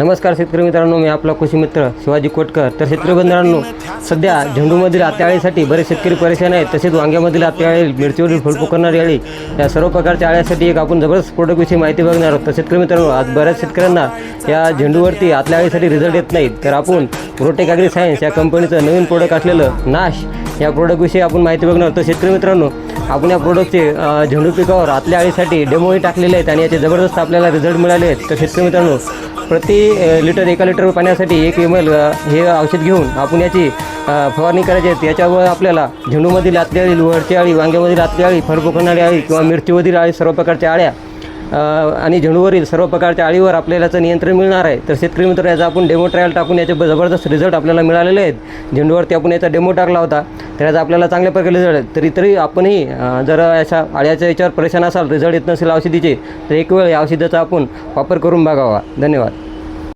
नमस्कार शेतकरी मित्रांनो मी आपला कृषी मित्र शिवाजी कोटकर. तर शेतकरी बंधुरांनो सध्या झेंडूमधील आत्याळीसाठी बरेच शेतकरी परेशान आहेत. तसेच वांग्यामधील आत्याळी मिरचीवरील फळपू करणारी आळी या सर्व प्रकारच्या आळ्यासाठी एक आपण जबरदस्त प्रोडक्टविषयी माहिती बघणार आहोत. तर शेतकरी मित्रांनो आज बऱ्याच शेतकऱ्यांना या झेंडूवरती आतल्या आळीसाठी रिझल्ट येत नाहीत. तर आपण रोटेक ॲग्री सायन्स या कंपनीचं नवीन प्रोडक्ट असलेलं नाश या प्रोडक्टविषयी आपण माहिती बघणार. तर शेतकरी मित्रांनो आपण या प्रोडक्टचे झेंडू पिकावर आतल्या अळीसाठी डेमोही टाकलेले आहेत आणि याचे जबरदस्त आपल्याला रिझल्ट मिळाले आहेत. तर शेतकरी मित्रांनो प्रति लिटर एका लिटर पाण्यासाठी एक एम एल हे औषध घेऊन आपण याची फवारणी करायची आहे. याच्यावर आपल्याला झेंडूमधील आतली आळी लोहरची अळी वांग्यामधील आतली अळी फळपू आळी अळी किंवा मिरचीमधील अळी सर्व प्रकारच्या अळ्या आणि झेंडूवरील सर्व प्रकारच्या अळीवर आपल्याला याचं नियंत्रण मिळणार आहे. तर शेतकरी मित्र याचा आपण डेमो ट्रायल टाकून याचे जबरदस्त रिझल्ट आपल्याला मिळालेले आहेत. झेंडूवरती आपण याचा डेमो टाकला होता. तर याचा आपल्याला चांगल्या प्रकारे रिझल्ट तरी तरी आपणही जर अशा आळ्याच्या याच्यावर परेशान असाल रिझल्ट येत नसेल औषधीचे तर एक वेळ या औषधाचा आपण वापर करून बघावा. धन्यवाद.